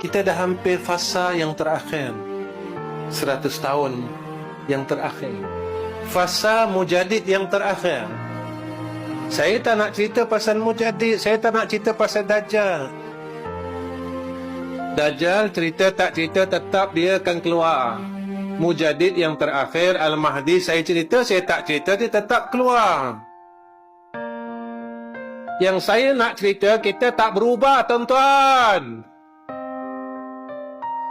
Kita dah hampir fasa yang terakhir. 100 tahun yang terakhir. Fasa mujadid yang terakhir. Saya tak nak cerita pasal mujadid. Saya tak nak cerita pasal Dajjal. Dajjal cerita tak cerita tetap dia akan keluar. Mujadid yang terakhir Al-Mahdi saya cerita saya tak cerita dia tetap keluar. Yang saya nak cerita kita tak berubah tuan-tuan.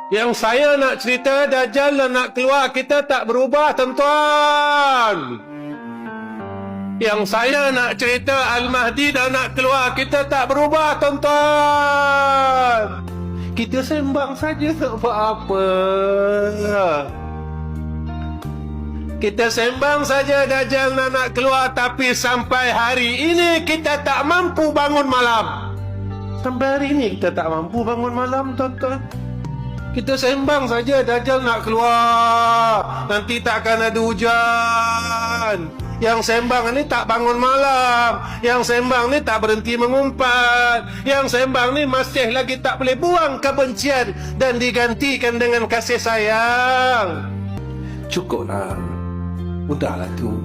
Yang saya nak cerita Dajjal dah nak keluar kita tak berubah tuan-tuan. Yang saya nak cerita Al-Mahdi dah nak keluar kita tak berubah tuan-tuan. Kita sembang saja tak buat apa. Kita sembang saja Dajjal nak, nak keluar tapi sampai hari ini kita tak mampu bangun malam. Sampai hari ini kita tak mampu bangun malam tuan-tuan. Kita sembang saja Dajjal nak keluar. Nanti takkan ada hujan. Yang sembang ni tak bangun malam. Yang sembang ni tak berhenti mengumpat. Yang sembang ni masih lagi tak boleh buang kebencian dan digantikan dengan kasih sayang. Cukuplah. Udahlah tu.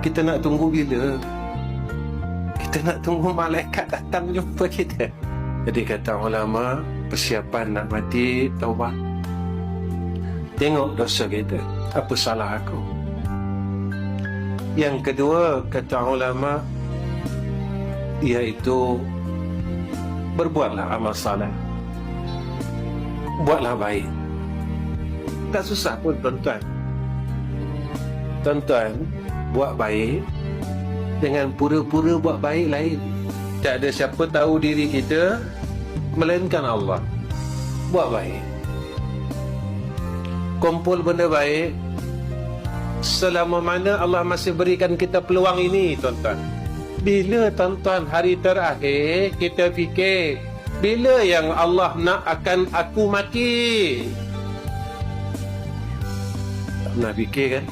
Kita nak tunggu bila? Kita nak tunggu malaikat datang jumpa kita. Jadi kata ulama, persiapan nak mati, taubat. Tengok dosa kita. Apa salah aku? Yang kedua, kata ulama, iaitu berbuatlah amal saleh. Buatlah baik. Tak susah pun tuan-tuan. Tuan-tuan, buat baik dengan pura-pura buat baik lain. Tak ada siapa tahu diri kita melainkan Allah. Buat baik. Kumpul benda baik selama mana Allah masih berikan kita peluang ini, tuan-tuan. Bila tuan-tuan hari terakhir kita fikir bila yang Allah nak akan aku mati? Tak pernah fikir kan?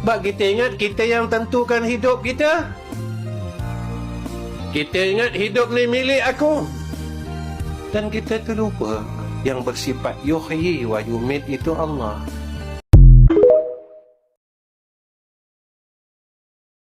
Sebab kita ingat kita yang tentukan hidup kita. Kita ingat hidup ni milik aku. Dan kita terlupa yang bersifat yuhyi wa yumit itu Allah.